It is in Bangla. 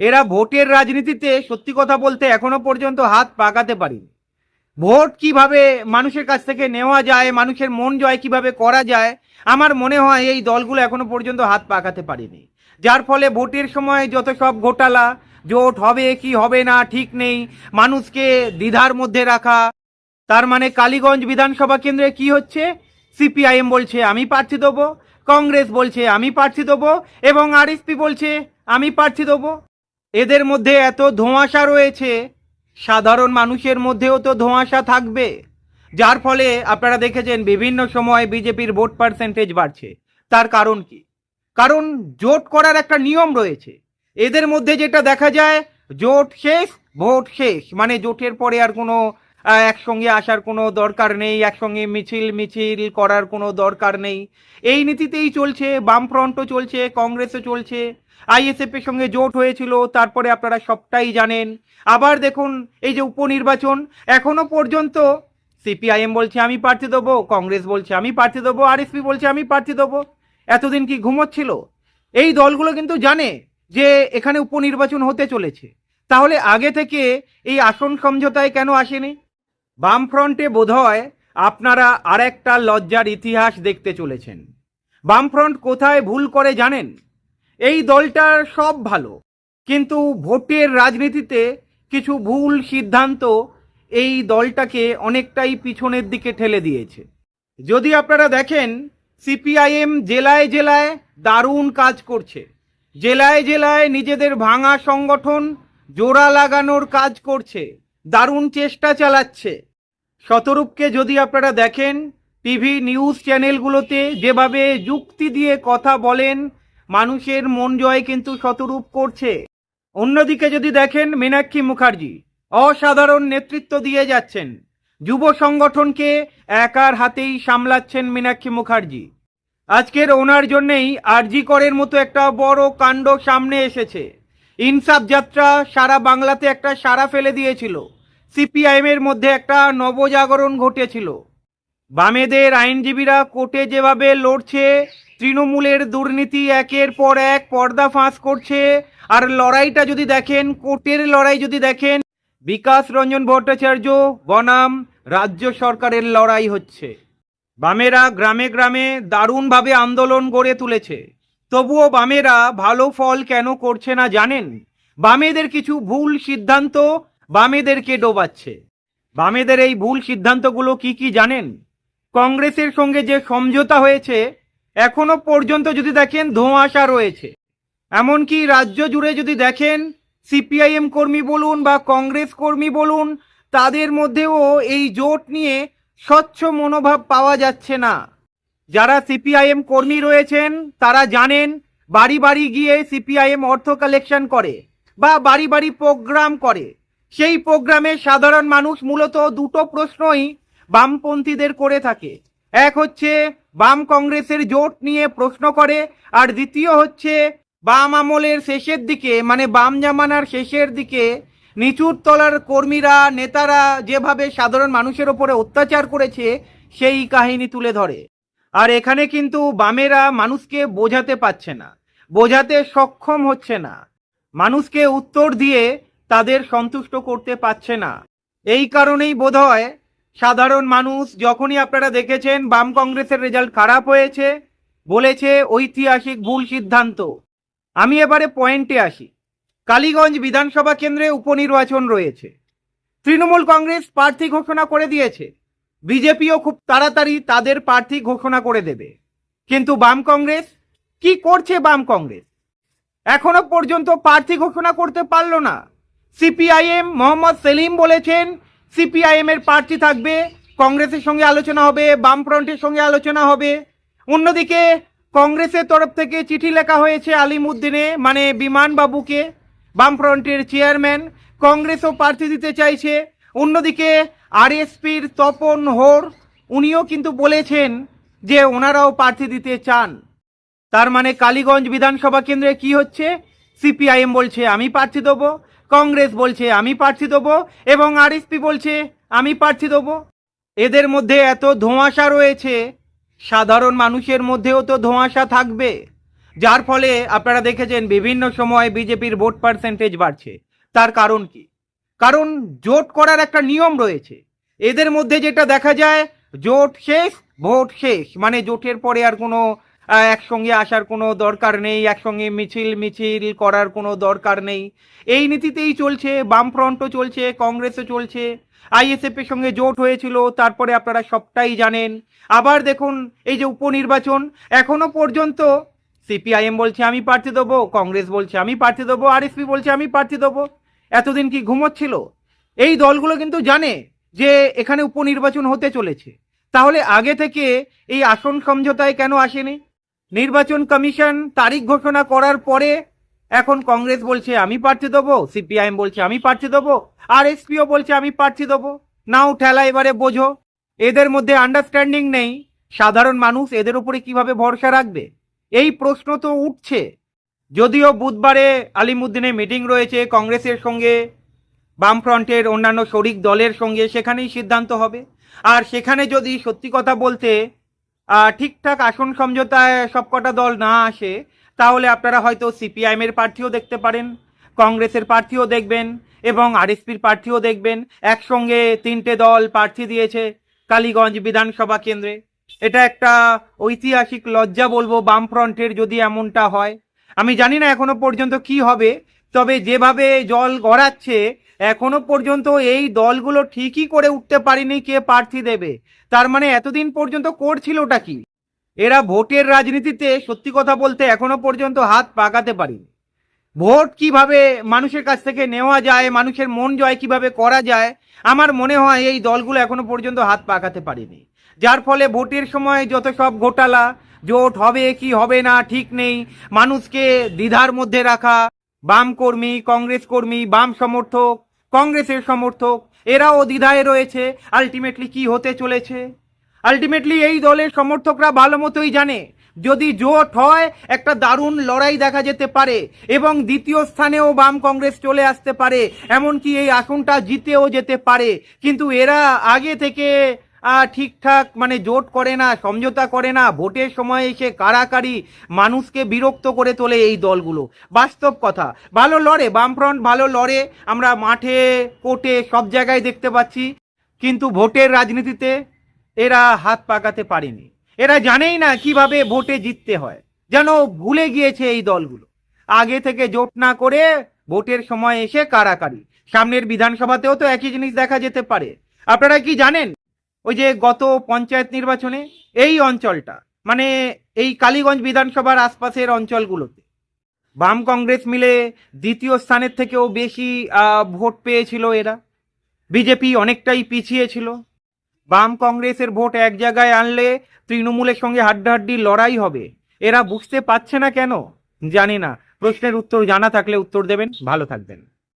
এরা ভোটের রাজনীতিতে সত্যি কথা বলতে এখনও পর্যন্ত হাত পাকাতে পারেনি। ভোট কীভাবে মানুষের কাছ থেকে নেওয়া যায়, মানুষের মন জয় কীভাবে করা যায়, আমার মনে হয় এই দলগুলো এখনও পর্যন্ত হাত পাকাতে পারেনি। যার ফলে ভোটের সময় যত সব ঘোটালা, জোট হবে কি হবে না ঠিক নেই, মানুষকে দ্বিধার মধ্যে রাখা। তার মানে কালীগঞ্জ বিধানসভা কেন্দ্রে কি হচ্ছে? সিপিআইএম বলছে, আমি প্রার্থী দেবো। কংগ্রেস বলছে, আমি প্রার্থী দেবো। এবং আরএসপি বলছে, আমি প্রার্থী দেবো। এদের মধ্যে এত ধোঁয়াশা রয়েছে, সাধারণ মানুষের মধ্যেও তো ধোঁয়াশা থাকবে। যার ফলে আপনারা দেখেছেন বিভিন্ন সময় বিজেপির ভোট পার্সেন্টেজ বাড়ছে। তার কারণ কি? কারণ জোট করার একটা নিয়ম রয়েছে। এদের মধ্যে যেটা দেখা যায়, জোট শেষ, ভোট শেষ। মানে জোটের পরে আর কোনো একসঙ্গে আসার কোনো দরকার নেই, একসঙ্গে মিছিল মিছিল করার কোনো দরকার নেই। এই নীতিতেই চলছে, বামফ্রন্টও চলছে, কংগ্রেসও চলছে। আইএসএফ এর সঙ্গে জোট হয়েছিল, তারপরে আপনারা সবটাই জানেন। আবার দেখুন, এই যে উপনির্বাচন, এখনও পর্যন্ত সিপিআইএম বলছে, আমি প্রার্থী দেবো কংগ্রেস বলছে, আমি প্রার্থী দেবো আরএসপি বলছে, আমি প্রার্থী দেবো এতদিন কি ঘুমোচ্ছিল? এই দলগুলো কিন্তু জানে যে এখানে উপনির্বাচন হতে চলেছে। তাহলে আগে থেকে এই আসন সমঝোতায় কেন আসেনি? বামফ্রন্টে বোধহয় আপনারা আরেকটা লজ্জার ইতিহাস দেখতে চলেছেন। বামফ্রন্ট কোথায় ভুল করে জানেন? এই দলটার সব ভালো। কিন্তু ভোটের রাজনীতিতে কিছু ভুল সিদ্ধান্ত এই দলটাকে অনেকটাই পিছনের দিকে ঠেলে দিয়েছে। যদি আপনারা দেখেন, সিপিআইএম জেলায় জেলায় দারুণ কাজ করছে। জেলায় জেলায় নিজেদের ভাঙা সংগঠন জোড়া লাগানোর কাজ করছে। দারুণ চেষ্টা চালাচ্ছে। শতরূপকে যদি আপনারা দেখেন, টিভি নিউজ চ্যানেলগুলোতে যেভাবে যুক্তি দিয়ে কথা বলেন মানুষের মন জয় কিন্তু শতরূপ করছে। অন্যদিকে যদি দেখেন মীনাক্ষী মুখার্জি, অসাধারণ নেতৃত্ব দিয়ে যাচ্ছেন। যুব সংগঠনকে একার হাতেই সামলাচ্ছেন মীনাক্ষী মুখার্জি। আজকের ওনার জন্যেই আরজি করের মতো একটা বড় কাণ্ড সামনে এসেছে। ইনসাফ যাত্রা সারা বাংলাতে একটা সারা ফেলে দিয়েছিল। সিপিআইএম এর মধ্যে একটা নবজাগরণ ঘটেছিল। বামেদের আইনজীবীরা কোর্টে যেভাবে লড়ছে তৃণমূলের দুর্নীতি একের পর এক পর্দা ফাঁস করছে। আর লড়াইটা যদি দেখেন, কোর্টের লড়াই যদি দেখেন, বিকাশ রঞ্জন ভট্টাচার্য বনাম রাজ্য সরকারের লড়াই হচ্ছে। বামেরা গ্রামে গ্রামে দারুণভাবে আন্দোলন গড়ে তুলেছে। তবুও বামেরা ভালো ফল কেন করছে না জানেন? বামেদের কিছু ভুল সিদ্ধান্ত বামেদেরকে ডোবাচ্ছে। বামেদের এই ভুল সিদ্ধান্তগুলো কি কি জানেন? কংগ্রেসের সঙ্গে যে সমঝোতা হয়েছে এখনও পর্যন্ত যদি দেখেন ধোঁয়াশা রয়েছে। এমনকি রাজ্য জুড়ে যদি দেখেন, সিপিআইএম কর্মী বলুন বা কংগ্রেস কর্মী বলুন, তাদের মধ্যেও এই জোট নিয়ে স্বচ্ছ মনোভাব পাওয়া যাচ্ছে না। যারা সিপিআইএম কর্মী রয়েছেন, তারা জানেন, বাড়ি বাড়ি গিয়ে সিপিআইএম অর্থ কালেকশন করে বা বাড়ি বাড়ি প্রোগ্রাম করে। সেই প্রোগ্রামে সাধারণ মানুষ মূলত দুটো প্রশ্নই বামপন্থীদের করে থাকে। এক হচ্ছে বাম কংগ্রেসের জোট নিয়ে প্রশ্ন করে, আর দ্বিতীয় হচ্ছে, বাম আমলের শেষের দিকে মানে বাম জামানার শেষের দিকে, নিচুর তলার কর্মীরা, নেতারা যেভাবে সাধারণ মানুষের ওপরে অত্যাচার করেছে, সেই কাহিনী তুলে ধরে। আর এখানে কিন্তু বামেরা মানুষকে বোঝাতে পারছে না, বোঝাতে সক্ষম হচ্ছে না। মানুষকে উত্তর দিয়ে তাদের সন্তুষ্ট করতে পারছে না। এই কারণেই বোধহয় সাধারণ মানুষ যখনই আপনারা দেখেছেন বাম কংগ্রেসের রেজাল্ট খারাপ হয়েছে, বলেছে ঐতিহাসিক ভুল সিদ্ধান্ত। আমি এবারে পয়েন্টে আসি। কালীগঞ্জ বিধানসভা কেন্দ্রে উপনির্বাচন রয়েছে। তৃণমূল কংগ্রেস প্রার্থী ঘোষণা করে দিয়েছে। বিজেপিও খুব তাড়াতাড়ি তাদের প্রার্থী ঘোষণা করে দেবে। কিন্তু বাম কংগ্রেস? কি করছে বাম কংগ্রেস? এখনও পর্যন্ত প্রার্থী ঘোষণা করতে পারল না। সিপিআইএম মোহাম্মদ সেলিম বলেছেন সিপিআইএম এর প্রার্থী থাকবে, কংগ্রেসের সঙ্গে আলোচনা হবে, বামফ্রন্টের সঙ্গে আলোচনা হবে। অন্যদিকে, কংগ্রেসের তরফ থেকে চিঠি লেখা হয়েছে আলিমুদ্দিনে মানে বিমান বাবুকে, বামফ্রন্টের চেয়ারম্যান। কংগ্রেসও প্রার্থী দিতে চাইছে। অন্যদিকে, আরএসপির তপন হোর, উনিও কিন্তু বলেছেন যে ওনারাও প্রার্থী দিতে চান। তার মানে কালীগঞ্জ বিধানসভা কেন্দ্রে কি হচ্ছে? সিপিআইএম বলছে, আমি প্রার্থী দেবো। কংগ্রেস বলছে, আমি প্রার্থী দেবো এবং আরএসপি বলছে, আমি প্রার্থী দেবো। এদের মধ্যে এত ধোঁয়াশা রয়েছে, সাধারণ মানুষের মধ্যেও তো ধোঁয়াশা থাকবে। যার ফলে আপনারা দেখেছেন বিভিন্ন সময় বিজেপির ভোট পার্সেন্টেজ বাড়ছে। তার কারণ কি? কারণ জোট করার একটা নিয়ম রয়েছে। এদের মধ্যে যেটা দেখা যায়, জোট শেষ, ভোট শেষ। মানে জোটের পরে আর কোনো একসঙ্গে আসার কোনো দরকার নেই, একসঙ্গে মিছিল মিছিল করার কোনো দরকার নেই। এই নীতিতেই চলছে, বামফ্রন্টও চলছে, কংগ্রেসও চলছে। আইএসএফের সঙ্গে জোট হয়েছিল, তারপরে আপনারা সবটাই জানেন। আবার দেখুন, এই যে উপনির্বাচন, এখনও পর্যন্ত সিপিআইএম বলছে, আমি প্রার্থী দেবো কংগ্রেস বলছে, আমি প্রার্থী দেবো আরএসপি বলছে, আমি প্রার্থী দেবো এতদিন কি ঘুমোচ্ছিল? এই দলগুলো কিন্তু জানে যে এখানে উপনির্বাচন হতে চলেছে। তাহলে আগে থেকে এই আসন সমঝোতায় কেন আসেনি? নির্বাচন কমিশন তারিখ ঘোষণা করার পরে এখন কংগ্রেস বলছে, আমি প্রার্থী দেবো। সিপিআইএম বলছে, আমি প্রার্থী দেবো। আর এসপিও বলছে, আমি প্রার্থী দেবো। নাও ঠেলা এবারে বোঝো। এদের মধ্যে আন্ডারস্ট্যান্ডিং নেই। সাধারণ মানুষ এদের উপরে কীভাবে ভরসা রাখবে? এই প্রশ্ন তো উঠছে। যদিও বুধবারে আলিমুদ্দিনের মিটিং রয়েছে কংগ্রেসের সঙ্গে, বামফ্রন্টের অন্যান্য শরিক দলের সঙ্গে, সেখানেই সিদ্ধান্ত হবে। আর সেখানে যদি সত্যি কথা বলতে ঠিকঠাক আসন সমঝোতায় সবকটা দল না আসে, তাহলে আপনারা হয়তো সিপিআইএম এর প্রার্থীও দেখতে পারেন, কংগ্রেসের প্রার্থীও দেখবেন, এবং আরএসপির প্রার্থীও দেখবেন। একসঙ্গে তিনটে দল প্রার্থী দিয়েছে কালীগঞ্জ বিধানসভা কেন্দ্রে। এটা একটা ঐতিহাসিক লজ্জা বলব বামফ্রন্টের যদি এমনটা হয়। আমি জানি না এখনও পর্যন্ত কি হবে, তবে যেভাবে জল গড়াচ্ছে এখনও পর্যন্ত এই দলগুলো ঠিকই করে উঠতে পারেনি কে প্রার্থী দেবে। তার মানে এতদিন পর্যন্ত করছিলটা কি? এরা ভোটের রাজনীতিতে, সত্যি কথা বলতে এখনও পর্যন্ত হাত পাকাতে পারেনি। ভোট কীভাবে মানুষের কাছ থেকে নেওয়া যায়, মানুষের মন জয় কীভাবে করা যায়, আমার মনে হয় এই দলগুলো এখনও পর্যন্ত হাত পাকাতে পারেনি। যার ফলে ভোটের সময় যত সব ঘোটালা, জোট হবে কি হবে না ঠিক নেই, মানুষকে দ্বিধার মধ্যে রাখা, বাম কর্মী, কংগ্রেস কর্মী, বাম সমর্থক কংগ্রেসের সমর্থক, এরাও দ্বিধায় রয়েছে আলটিমেটলি কি হতে চলেছে। আলটিমেটলি এই দলের সমর্থকরা ভালো মতোই জানে, যদি জোট হয় একটা দারুণ লড়াই দেখা যেতে পারে এবং দ্বিতীয় স্থানেও বাম কংগ্রেস চলে আসতে পারে, এমনকি এই আসনটা জিতেও যেতে পারে, কিন্তু এরা আগে থেকে ঠিকঠাক মানে জোট করে না, সমঝোতা করে না, ভোটের সময় এসে কারাকারি মানুষকে বিরক্ত করে তোলে এই দলগুলো। বাস্তব কথা। ভালো লড়ে, বামফ্রন্ট ভালো লড়ে, আমরা মাঠে, কোর্টে সব জায়গায় দেখতে পাচ্ছি। কিন্তু ভোটের রাজনীতিতে এরা হাত পাকাতে পারেনি। এরা জানেই না কীভাবে ভোটে জিততে হয়। যেন ভুলে গিয়েছে এই দলগুলো। আগে থেকে জোট না করে ভোটের সময় এসে কারাকারি। সামনের বিধানসভাতেও তো একই জিনিস দেখা যেতে পারে। আপনারা কি জানেন? ওই যে গত পঞ্চায়েত নির্বাচনে এই অঞ্চলটা মানে এই কালীগঞ্জ বিধানসভার আশপাশের অঞ্চলগুলোতে, বাম কংগ্রেস মিলে দ্বিতীয় স্থানের থেকেও বেশি ভোট পেয়েছিল এরা। বিজেপি অনেকটাই পিছিয়ে ছিল। বাম কংগ্রেসের ভোট এক জায়গায় আনলে তৃণমূলের সঙ্গে হাড্ডাহাড্ডি লড়াই হবে। এরা বুঝতে পারছে না কেন? জানি না। প্রশ্নের উত্তর জানা থাকলে উত্তর দেবেন। ভালো থাকবেন।